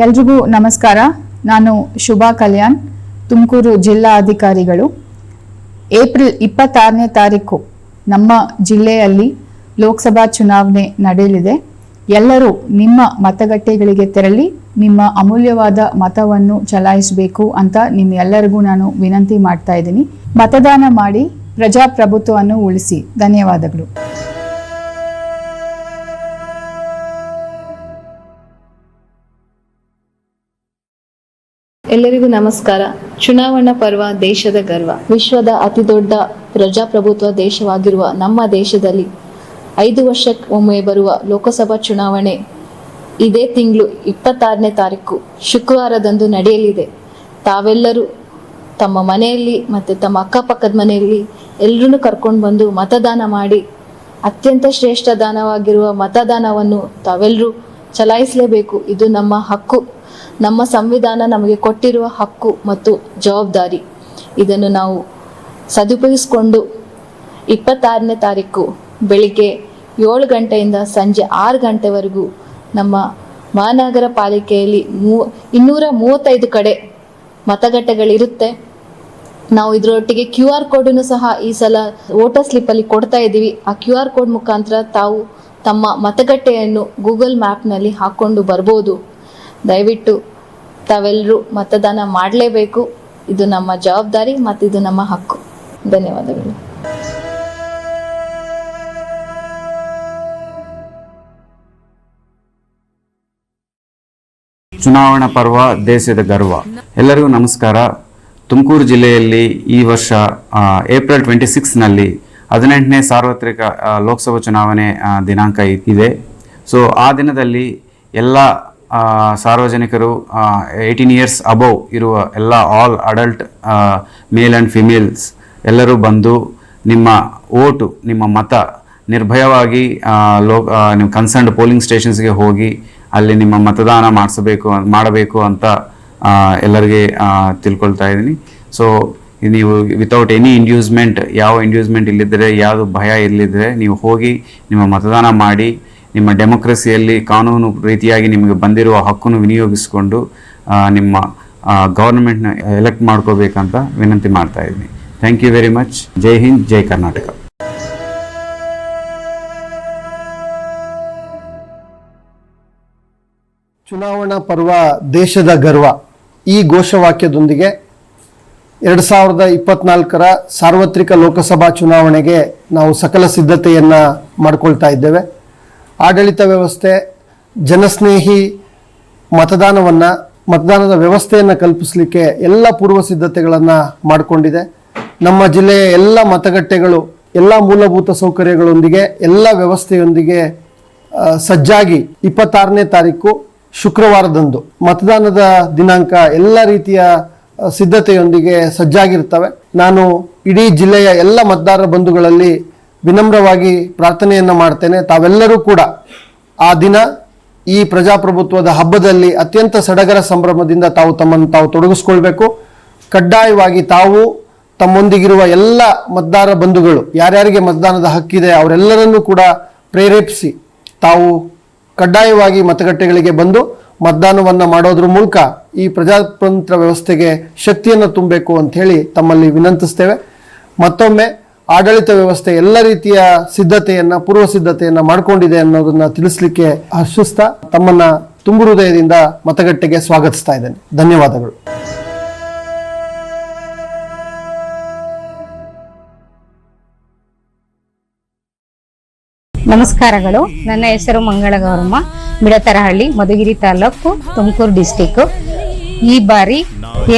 ಎಲ್ರಿಗೂ ನಮಸ್ಕಾರ. ನಾನು ಶುಭಾ ಕಲ್ಯಾಣ್, ತುಮಕೂರು ಜಿಲ್ಲಾ ಅಧಿಕಾರಿಗಳು. ಏಪ್ರಿಲ್ ಇಪ್ಪತ್ತಾರನೇ ತಾರೀಕು ನಮ್ಮ ಜಿಲ್ಲೆಯಲ್ಲಿ ಲೋಕಸಭಾ ಚುನಾವಣೆ ನಡೆಯಲಿದೆ. ಎಲ್ಲರೂ ನಿಮ್ಮ ಮತಗಟ್ಟೆಗಳಿಗೆ ತೆರಳಿ ನಿಮ್ಮ ಅಮೂಲ್ಯವಾದ ಮತವನ್ನು ಚಲಾಯಿಸಬೇಕು ಅಂತ ನಿಮ್ಮೆಲ್ಲರಿಗೂ ನಾನು ವಿನಂತಿ ಮಾಡ್ತಾ ಇದ್ದೀನಿ. ಮತದಾನ ಮಾಡಿ ಪ್ರಜಾಪ್ರಭುತ್ವವನ್ನು ಉಳಿಸಿ. ಧನ್ಯವಾದಗಳು. ಎಲ್ಲರಿಗೂ ನಮಸ್ಕಾರ. ಚುನಾವಣಾ ಪರ್ವ ದೇಶದ ಗರ್ವ. ವಿಶ್ವದ ಅತಿದೊಡ್ಡ ಪ್ರಜಾಪ್ರಭುತ್ವ ದೇಶವಾಗಿರುವ ನಮ್ಮ ದೇಶದಲ್ಲಿ ಐದು ವರ್ಷಕ್ಕೊಮ್ಮೆ ಬರುವ ಲೋಕಸಭಾ ಚುನಾವಣೆ ಇದೇ ತಿಂಗಳು ಇಪ್ಪತ್ತಾರನೇ ತಾರೀಕು ಶುಕ್ರವಾರದಂದು ನಡೆಯಲಿದೆ. ತಾವೆಲ್ಲರೂ ತಮ್ಮ ಮನೆಯಲ್ಲಿ ಮತ್ತು ತಮ್ಮ ಅಕ್ಕಪಕ್ಕದ ಮನೆಯಲ್ಲಿ ಎಲ್ಲರೂ ಕರ್ಕೊಂಡು ಬಂದು ಮತದಾನ ಮಾಡಿ ಅತ್ಯಂತ ಶ್ರೇಷ್ಠ ದಾನವಾಗಿರುವ ಮತದಾನವನ್ನು ತಾವೆಲ್ಲರೂ ಚಲಾಯಿಸಲೇಬೇಕು. ಇದು ನಮ್ಮ ಹಕ್ಕು. ನಮ್ಮ ಸಂವಿಧಾನ ನಮಗೆ ಕೊಟ್ಟಿರುವ ಹಕ್ಕು ಮತ್ತು ಜವಾಬ್ದಾರಿ. ಇದನ್ನು ನಾವು ಸದುಪಯೋಗಿಸ್ಕೊಂಡು ಇಪ್ಪತ್ತಾರನೇ ತಾರೀಕು ಬೆಳಿಗ್ಗೆ ಏಳು ಗಂಟೆಯಿಂದ ಸಂಜೆ ಆರು ಗಂಟೆವರೆಗೂ ನಮ್ಮ ಮಹಾನಗರ ಪಾಲಿಕೆಯಲ್ಲಿ ಮೂ ಇನ್ನೂರ ಮೂವತ್ತೈದು ಕಡೆ ಮತಗಟ್ಟೆಗಳಿರುತ್ತೆ. ನಾವು ಇದರೊಟ್ಟಿಗೆ ಕ್ಯೂ ಆರ್ ಕೋಡನ್ನು ಸಹ ಈ ಸಲ ವೋಟರ್ ಸ್ಲಿಪ್ಪಲ್ಲಿ ಕೊಡ್ತಾ ಇದ್ದೀವಿ. ಆ ಕ್ಯೂ ಆರ್ ಕೋಡ್ ಮುಖಾಂತರ ತಾವು ತಮ್ಮ ಮತಗಟ್ಟೆಯನ್ನು ಗೂಗಲ್ ಮ್ಯಾಪ್ನಲ್ಲಿ ಹಾಕ್ಕೊಂಡು ಬರ್ಬೋದು. ದಯವಿಟ್ಟು ತಾವೆಲ್ಲರೂ ಮತದಾನ ಮಾಡಲೇಬೇಕು. ಇದು ನಮ್ಮ ಜವಾಬ್ದಾರಿ ಮತ್ತು ಇದು ನಮ್ಮ ಹಕ್ಕು. ಧನ್ಯವಾದಗಳು. ಚುನಾವಣಾ ಪರ್ವ ದೇಶದ ಗರ್ವ. ಎಲ್ಲರಿಗೂ ನಮಸ್ಕಾರ. ತುಮಕೂರು ಜಿಲ್ಲೆಯಲ್ಲಿ ಈ ವರ್ಷ ಏಪ್ರಿಲ್ ಟ್ವೆಂಟಿ ಸಿಕ್ಸ್ನಲ್ಲಿ ಹದಿನೆಂಟನೇ ಸಾರ್ವತ್ರಿಕ ಲೋಕಸಭಾ ಚುನಾವಣೆ ದಿನಾಂಕ ಇದೆ. ಸೊ ಆ ದಿನದಲ್ಲಿ ಎಲ್ಲ ಸಾರ್ವಜನಿಕರು ಏಯ್ಟೀನ್ ಇಯರ್ಸ್ ಅಬೌವ್ ಇರುವ ಎಲ್ಲ all adult male and females ಎಲ್ಲರೂ ಬಂದು ನಿಮ್ಮ ಓಟು, ನಿಮ್ಮ ಮತ ನಿರ್ಭಯವಾಗಿ ಲೋ ನಿಮ್ಮ ಕನ್ಸರ್ನ್ಡ್ ಪೋಲಿಂಗ್ ಸ್ಟೇಷನ್ಸ್ಗೆ ಹೋಗಿ ಅಲ್ಲಿ ನಿಮ್ಮ ಮತದಾನ ಮಾಡಿಸಬೇಕು, ಮಾಡಬೇಕು ಅಂತ ಎಲ್ಲರಿಗೆ ತಿಳ್ಕೊಳ್ತಾ ಇದ್ದೀನಿ. ಸೊ ನೀವು ವಿತೌಟ್ ಎನಿ ಇಂಡ್ಯೂಸ್ಮೆಂಟ್ ಯಾವ ಇಂಡ್ಯೂಸ್ಮೆಂಟ್ ಇಲ್ಲಿದ್ದರೆ, ಯಾವುದು ಭಯ ಇಲ್ಲಿದ್ದರೆ, ನೀವು ಹೋಗಿ ನಿಮ್ಮ ಮತದಾನ ಮಾಡಿ ನಿಮ್ಮ ಡೆಮೊಕ್ರಸಿಯಲ್ಲಿ ಕಾನೂನು ರೀತಿಯಾಗಿ ನಿಮಗೆ ಬಂದಿರುವ ಹಕ್ಕನ್ನು ವಿನಿಯೋಗಿಸಿಕೊಂಡು ನಿಮ್ಮ ಗೌರ್ಮೆಂಟ್ನ ಎಲೆಕ್ಟ್ ಮಾಡ್ಕೋಬೇಕಂತ ವಿನಂತಿ ಮಾಡ್ತಾ ಇದ್ದೀನಿ. ಥ್ಯಾಂಕ್ ಯು ವೆರಿ ಮಚ್ ಜೈ ಹಿಂದ್ ಜೈ ಕರ್ನಾಟಕ ಚುನಾವಣಾ ಪರ್ವ ದೇಶದ ಗರ್ವ. ಈ ಘೋಷವಾಕ್ಯದೊಂದಿಗೆ ಎರಡು ಸಾವಿರದ ಇಪ್ಪತ್ನಾಲ್ಕರ ಸಾರ್ವತ್ರಿಕ ಲೋಕಸಭಾ ಚುನಾವಣೆಗೆ ನಾವು ಸಕಲ ಸಿದ್ಧತೆಯನ್ನು ಮಾಡಿಕೊಳ್ತಾ ಇದ್ದೇವೆ. ಆಡಳಿತ ವ್ಯವಸ್ಥೆ, ಜನಸ್ನೇಹಿ ಮತದಾನವನ್ನು, ಮತದಾನದ ವ್ಯವಸ್ಥೆಯನ್ನು ಕಲ್ಪಿಸಲಿಕ್ಕೆ ಎಲ್ಲ ಪೂರ್ವ ಸಿದ್ಧತೆಗಳನ್ನು ಮಾಡಿಕೊಂಡಿದೆ. ನಮ್ಮ ಜಿಲ್ಲೆಯ ಎಲ್ಲ ಮತಗಟ್ಟೆಗಳು, ಎಲ್ಲ ಮೂಲಭೂತ ಸೌಕರ್ಯಗಳೊಂದಿಗೆ, ಎಲ್ಲ ವ್ಯವಸ್ಥೆಯೊಂದಿಗೆ ಸಜ್ಜಾಗಿ ಇಪ್ಪತ್ತಾರನೇ ತಾರೀಕು ಶುಕ್ರವಾರದಂದು ಮತದಾನದ ದಿನಾಂಕ ಎಲ್ಲ ರೀತಿಯ ಸಿದ್ಧತೆಯೊಂದಿಗೆ ಸಜ್ಜಾಗಿರ್ತವೆ ನಾನು ಇಡೀ ಜಿಲ್ಲೆಯ ಎಲ್ಲ ಮತದಾರರ ಬಂಧುಗಳಲ್ಲಿ ವಿನಮ್ರವಾಗಿ ಪ್ರಾರ್ಥನೆಯನ್ನು ಮಾಡ್ತೇನೆ. ತಾವೆಲ್ಲರೂ ಕೂಡ ಆ ದಿನ ಈ ಪ್ರಜಾಪ್ರಭುತ್ವದ ಹಬ್ಬದಲ್ಲಿ ಅತ್ಯಂತ ಸಡಗರ ಸಂಭ್ರಮದಿಂದ ತಾವು ತಮ್ಮನ್ನು ತಾವು ತೊಡಗಿಸ್ಕೊಳ್ಬೇಕು. ಕಡ್ಡಾಯವಾಗಿ ತಾವು ತಮ್ಮೊಂದಿಗಿರುವ ಎಲ್ಲ ಮತದಾರ ಬಂಧುಗಳು, ಯಾರ್ಯಾರಿಗೆ ಮತದಾನದ ಹಕ್ಕಿದೆ ಅವರೆಲ್ಲರನ್ನೂ ಕೂಡ ಪ್ರೇರೇಪಿಸಿ ತಾವು ಕಡ್ಡಾಯವಾಗಿ ಮತಗಟ್ಟೆಗಳಿಗೆ ಬಂದು ಮತದಾನವನ್ನು ಮಾಡೋದ್ರ ಮೂಲಕ ಈ ಪ್ರಜಾತಂತ್ರ ವ್ಯವಸ್ಥೆಗೆ ಶಕ್ತಿಯನ್ನು ತುಂಬಬೇಕು ಅಂತ ಹೇಳಿ ತಮ್ಮಲ್ಲಿ ವಿನಂತಿಸ್ತೇವೆ. ಮತ್ತೊಮ್ಮೆ ಆಡಳಿತ ವ್ಯವಸ್ಥೆ ಎಲ್ಲ ರೀತಿಯ ಸಿದ್ಧತೆಯನ್ನ, ಪೂರ್ವ ಸಿದ್ಧತೆಯನ್ನ ಮಾಡಿಕೊಂಡಿದೆ ಅನ್ನೋದನ್ನ ತಿಳಿಸ್ಲಿಕ್ಕೆ ಹರ್ಷಿಸ್ತಾ ತಮ್ಮನ್ನ ತುಂಬು ಹೃದಯದಿಂದ ಮತಗಟ್ಟೆಗೆ ಸ್ವಾಗತಿಸ್ತಾ ಇದ್ದೇನೆ. ಧನ್ಯವಾದಗಳು. ನಮಸ್ಕಾರಗಳು. ನನ್ನ ಹೆಸರು ಮಂಗಳ ಗೌರಮ್ಮ ಬಿಡತರಹಳ್ಳಿ, ಮಧುಗಿರಿ ತಾಲೂಕು ತುಮಕೂರು ಡಿಸ್ಟಿಕ್ ಈ ಬಾರಿ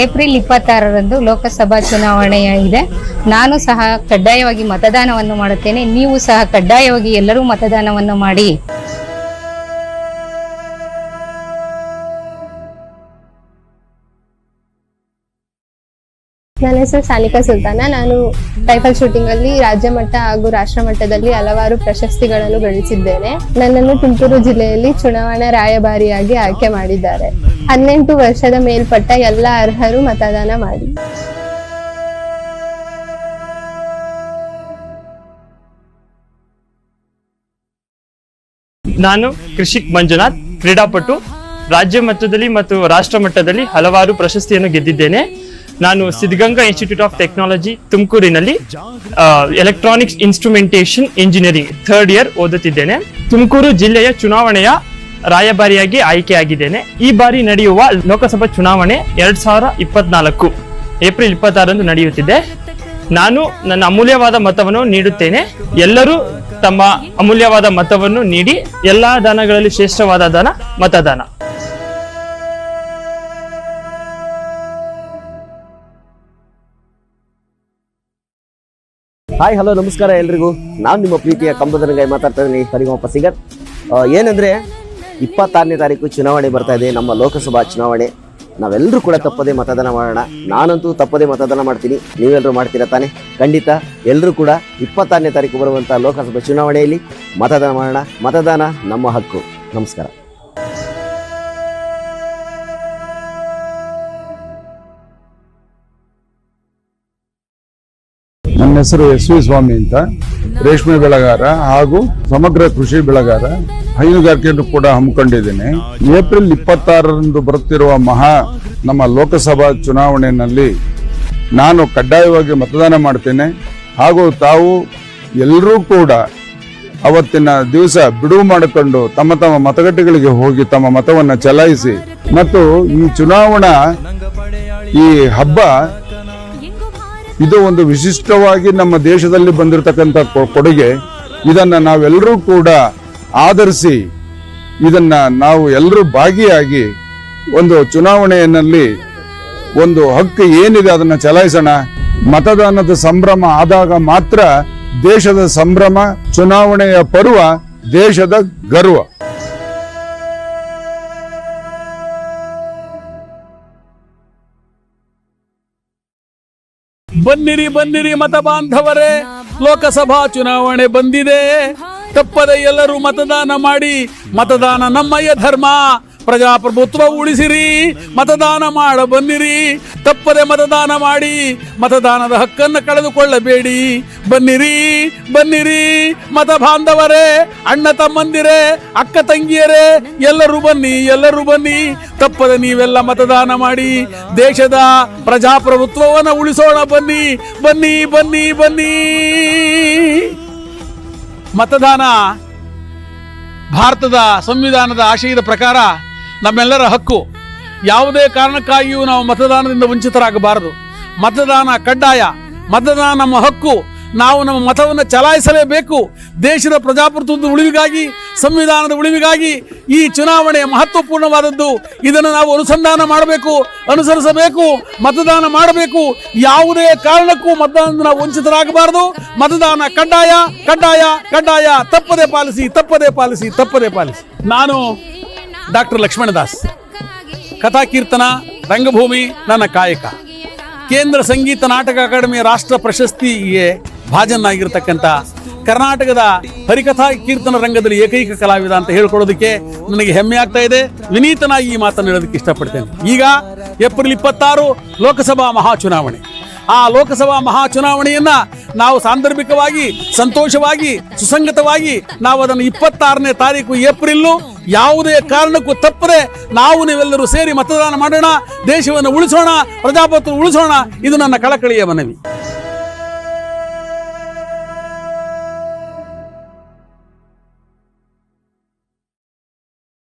ಏಪ್ರಿಲ್ ಇಪ್ಪತ್ತಾರರಂದು ಲೋಕಸಭಾ ಚುನಾವಣೆ ಇದೆ. ನಾನು ಸಹ ಕಡ್ಡಾಯವಾಗಿ ಮತದಾನವನ್ನು ಮಾಡುತ್ತೇನೆ. ನೀವು ಸಹ ಕಡ್ಡಾಯವಾಗಿ ಎಲ್ಲರೂ ಮತದಾನವನ್ನು ಮಾಡಿ. ನನ್ನ ಹೆಸರು ಸಾನಿಕಾ ಸುಲ್ತಾನ. ನಾನು ಟೈಫಲ್ ಶೂಟಿಂಗ್ ಅಲ್ಲಿ ರಾಜ್ಯ ಮಟ್ಟ ಹಾಗೂ ರಾಷ್ಟ್ರ ಮಟ್ಟದಲ್ಲಿ ಹಲವಾರು ಪ್ರಶಸ್ತಿಗಳನ್ನು ಗಳಿಸಿದ್ದೇನೆ. ನನ್ನನ್ನು ತುಮಕೂರು ಜಿಲ್ಲೆಯಲ್ಲಿ ಚುನಾವಣಾ ರಾಯಭಾರಿಯಾಗಿ ಆಯ್ಕೆ ಮಾಡಿದ್ದಾರೆ. ಹದಿನೆಂಟು ವರ್ಷದ ಮೇಲ್ಪಟ್ಟ ಎಲ್ಲ ಅರ್ಹರು ಮತದಾನ ಮಾಡಿ. ನಾನು ಕೃಷಿಕ್ ಮಂಜುನಾಥ್, ಕ್ರೀಡಾಪಟು, ರಾಜ್ಯ ಮಟ್ಟದಲ್ಲಿ ಮತ್ತು ರಾಷ್ಟ್ರ ಮಟ್ಟದಲ್ಲಿ ಹಲವಾರು ಪ್ರಶಸ್ತಿಯನ್ನು ಗೆದ್ದಿದ್ದೇನೆ. ನಾನು ಸಿದ್ಧಗಂಗಾ ಇನ್ಸ್ಟಿಟ್ಯೂಟ್ ಆಫ್ ಟೆಕ್ನಾಲಜಿ ತುಮಕೂರಿನಲ್ಲಿ electronics instrumentation engineering third year ಓದುತ್ತಿದ್ದೇನೆ. ತುಮಕೂರು ಜಿಲ್ಲೆಯ ಚುನಾವಣೆಯ ರಾಯಭಾರಿಯಾಗಿ ಆಯ್ಕೆಯಾಗಿದ್ದೇನೆ. ಈ ಬಾರಿ ನಡೆಯುವ ಲೋಕಸಭಾ ಚುನಾವಣೆ ಎರಡ್ ಸಾವಿರ ಇಪ್ಪತ್ನಾಲ್ಕು, ಏಪ್ರಿಲ್ ಇಪ್ಪತ್ತಾರಂದು ನಡೆಯುತ್ತಿದೆ. ನಾನು ನನ್ನ ಅಮೂಲ್ಯವಾದ ಮತವನ್ನು ನೀಡುತ್ತೇನೆ. ಎಲ್ಲರೂ ತಮ್ಮ ಅಮೂಲ್ಯವಾದ ಮತವನ್ನು ನೀಡಿ, ಎಲ್ಲಾ ದಾನಗಳಲ್ಲಿ ಶ್ರೇಷ್ಠವಾದ ದಾನ, ಮತದಾನ. ಹಾಯ್ ಹಲೋ ನಮಸ್ಕಾರ ಎಲ್ರಿಗೂ. ನಾನು ನಿಮ್ಮ ಪ್ರೀತಿಯ ಕಂಬದನಗಾಯಿ ಮಾತಾಡ್ತಾ ಇದ್ದೀನಿ. ಹರಿಗೋಪ ಸಿಗರ್ ಏನಂದ್ರೆ, ಇಪ್ಪತ್ತಾರನೇ ತಾರೀಕು ಚುನಾವಣೆ ಬರ್ತಾ ಇದೆ. ನಮ್ಮ ಲೋಕಸಭಾ ಚುನಾವಣೆ. ನಾವೆಲ್ಲರೂ ಕೂಡ ತಪ್ಪದೆ ಮತದಾನ ಮಾಡೋಣ. ನಾನಂತೂ ತಪ್ಪದೆ ಮತದಾನ ಮಾಡ್ತೀನಿ. ನೀವೆಲ್ಲರೂ ಮಾಡ್ತೀರಾ ತಾನೆ? ಖಂಡಿತ. ಎಲ್ಲರೂ ಕೂಡ ಇಪ್ಪತ್ತಾರನೇ ತಾರೀಕು ಬರುವಂಥ ಲೋಕಸಭಾ ಚುನಾವಣೆಯಲ್ಲಿ ಮತದಾನ ಮಾಡೋಣ. ಮತದಾನ ನಮ್ಮ ಹಕ್ಕು. ನಮಸ್ಕಾರ. ನನ್ನ ಹೆಸರು ಎಸ್ ವಿ ಸ್ವಾಮಿ ಅಂತ. ರೇಷ್ಮೆ ಬೆಳೆಗಾರ ಹಾಗೂ ಸಮಗ್ರ ಕೃಷಿ ಬೆಳೆಗಾರ. ಹೈನುಗಾರಿಕೆಯನ್ನು ಕೂಡ ಹಮ್ಮಿಕೊಂಡಿದ್ದೇನೆ. ಏಪ್ರಿಲ್ ಇಪ್ಪತ್ತಾರರಂದು ಬರುತ್ತಿರುವ ಮಹಾ ನಮ್ಮ ಲೋಕಸಭಾ ಚುನಾವಣೆಯಲ್ಲಿ ನಾನು ಕಡ್ಡಾಯವಾಗಿ ಮತದಾನ ಮಾಡ್ತೇನೆ. ಹಾಗೂ ತಾವು ಎಲ್ಲರೂ ಕೂಡ ಅವತ್ತಿನ ದಿವಸ ಬಿಡುವು ಮಾಡಿಕೊಂಡು ತಮ್ಮ ತಮ್ಮ ಮತಗಟ್ಟೆಗಳಿಗೆ ಹೋಗಿ ತಮ್ಮ ಮತವನ್ನು ಚಲಾಯಿಸಿ. ಮತ್ತು ಈ ಚುನಾವಣಾ ಈ ಹಬ್ಬ ಇದು ಒಂದು ವಿಶಿಷ್ಟವಾಗಿ ನಮ್ಮ ದೇಶದಲ್ಲಿ ಬಂದಿರತಕ್ಕಂಥ ಕೊಡುಗೆ. ಇದನ್ನು ನಾವೆಲ್ಲರೂ ಕೂಡ ಆಧರಿಸಿ ಇದನ್ನ ನಾವು ಎಲ್ಲರೂ ಭಾಗಿಯಾಗಿ ಒಂದು ಚುನಾವಣೆಯಲ್ಲಿ ಒಂದು ಹಕ್ಕು ಏನಿದೆ ಅದನ್ನು ಚಲಾಯಿಸೋಣ. ಮತದಾನದ ಸಂಭ್ರಮ ಆದಾಗ ಮಾತ್ರ ದೇಶದ ಸಂಭ್ರಮ, ಚುನಾವಣೆಯ ಪರ್ವ ದೇಶದ ಗರ್ವ. ಬನ್ನಿರಿ ಬನ್ನಿರಿ ಮತ ಬಾಂಧವರೇ. ಲೋಕಸಭಾ ಚುನಾವಣೆ ಬಂದಿದೆ. ತಪ್ಪದೆ ಎಲ್ಲರೂ ಮತದಾನ ಮಾಡಿ. ಮತದಾನ ನಮ್ಮಯ್ಯ ಧರ್ಮ. ಪ್ರಜಾಪ್ರಭುತ್ವ ಉಳಿಸಿರಿ, ಮತದಾನ ಮಾಡ ಬನ್ನಿರಿ, ತಪ್ಪದೆ ಮತದಾನ ಮಾಡಿ, ಮತದಾನದ ಹಕ್ಕನ್ನು ಕಳೆದುಕೊಳ್ಳಬೇಡಿ. ಬನ್ನಿರಿ ಬನ್ನಿರಿ, ಮತ ಬಾಂಧವರೇ, ಅಣ್ಣ ತಮ್ಮಂದಿರೇ, ಅಕ್ಕ ತಂಗಿಯರೇ, ಎಲ್ಲರೂ ಬನ್ನಿ ಎಲ್ಲರೂ ಬನ್ನಿ. ತಪ್ಪದೆ ನೀವೆಲ್ಲ ಮತದಾನ ಮಾಡಿ, ದೇಶದ ಪ್ರಜಾಪ್ರಭುತ್ವವನ್ನು ಉಳಿಸೋಣ ಬನ್ನಿ ಬನ್ನಿ ಬನ್ನಿ ಬನ್ನಿ. ಮತದಾನ ಭಾರತದ ಸಂವಿಧಾನದ ಆಶಯದ ಪ್ರಕಾರ ನಮ್ಮೆಲ್ಲರ ಹಕ್ಕು. ಯಾವುದೇ ಕಾರಣಕ್ಕಾಗಿಯೂ ನಾವು ಮತದಾನದಿಂದ ವಂಚಿತರಾಗಬಾರದು. ಮತದಾನ ಕಡ್ಡಾಯ, ಮತದಾನ ನಮ್ಮ ಹಕ್ಕು. ನಾವು ನಮ್ಮ ಮತವನ್ನು ಚಲಾಯಿಸಲೇಬೇಕು. ದೇಶದ ಪ್ರಜಾಪ್ರಭುತ್ವದ ಉಳಿವಿಗಾಗಿ, ಸಂವಿಧಾನದ ಉಳಿವಿಗಾಗಿ ಈ ಚುನಾವಣೆ ಮಹತ್ವಪೂರ್ಣವಾದದ್ದು. ಇದನ್ನು ನಾವು ಅನುಸಂಧಾನ ಮಾಡಬೇಕು, ಅನುಸರಿಸಬೇಕು, ಮತದಾನ ಮಾಡಬೇಕು. ಯಾವುದೇ ಕಾರಣಕ್ಕೂ ಮತದಾನದಿಂದ ನಾವು ವಂಚಿತರಾಗಬಾರದು. ಮತದಾನ ಕಡ್ಡಾಯ ಕಡ್ಡಾಯ ಕಡ್ಡಾಯ. ತಪ್ಪದೇ ಪಾಲಿಸಿ ತಪ್ಪದೇ ಪಾಲಿಸಿ ತಪ್ಪದೇ ಪಾಲಿಸಿ. ನಾನು ಡಾಕ್ಟರ್ ಲಕ್ಷ್ಮಣದಾಸ್ ಕಥಾ ಕೀರ್ತನ, ರಂಗಭೂಮಿ, ನನ್ನ ಕಾಯಕ. ಕೇಂದ್ರ ಸಂಗೀತ ನಾಟಕ ಅಕಾಡೆಮಿಯ ರಾಷ್ಟ್ರ ಪ್ರಶಸ್ತಿಗೆ ಭಾಜನಾಗಿರ್ತಕ್ಕಂಥ ಕರ್ನಾಟಕದ ಹರಿಕಥಾ ಕೀರ್ತನ ರಂಗದಲ್ಲಿ ಏಕೈಕ ಕಲಾವಿದ ಅಂತ ಹೇಳ್ಕೊಳ್ಳೋದಕ್ಕೆ ನನಗೆ ಹೆಮ್ಮೆ ಆಗ್ತಾ ಇದೆ. ವಿನೀತನಾಗಿ ಈ ಮಾತನ್ನು ಹೇಳೋದಕ್ಕೆ ಇಷ್ಟಪಡ್ತೇನೆ. ಈಗ ಏಪ್ರಿಲ್ ಇಪ್ಪತ್ತಾರು ಲೋಕಸಭಾ ಮಹಾಚುನಾವಣೆ. ಆ ಲೋಕಸಭಾ ಮಹಾ ಚುನಾವಣೆಯನ್ನ ನಾವು ಸಾಂದರ್ಭಿಕವಾಗಿ, ಸಂತೋಷವಾಗಿ, ಸುಸಂಗತವಾಗಿ ನಾವು ಅದನ್ನು ಇಪ್ಪತ್ತಾರನೇ ತಾರೀಕು ಏಪ್ರಿಲ್ಲು ಯಾವುದೇ ಕಾರಣಕ್ಕೂ ತಪ್ಪದೆ ನಾವು ನೀವೆಲ್ಲರೂ ಸೇರಿ ಮತದಾನ ಮಾಡೋಣ, ದೇಶವನ್ನು ಉಳಿಸೋಣ, ಪ್ರಜಾಪ್ರಭುತ್ವ ಉಳಿಸೋಣ. ಇದು ನನ್ನ ಕಳಕಳಿಯ ಮನವಿ.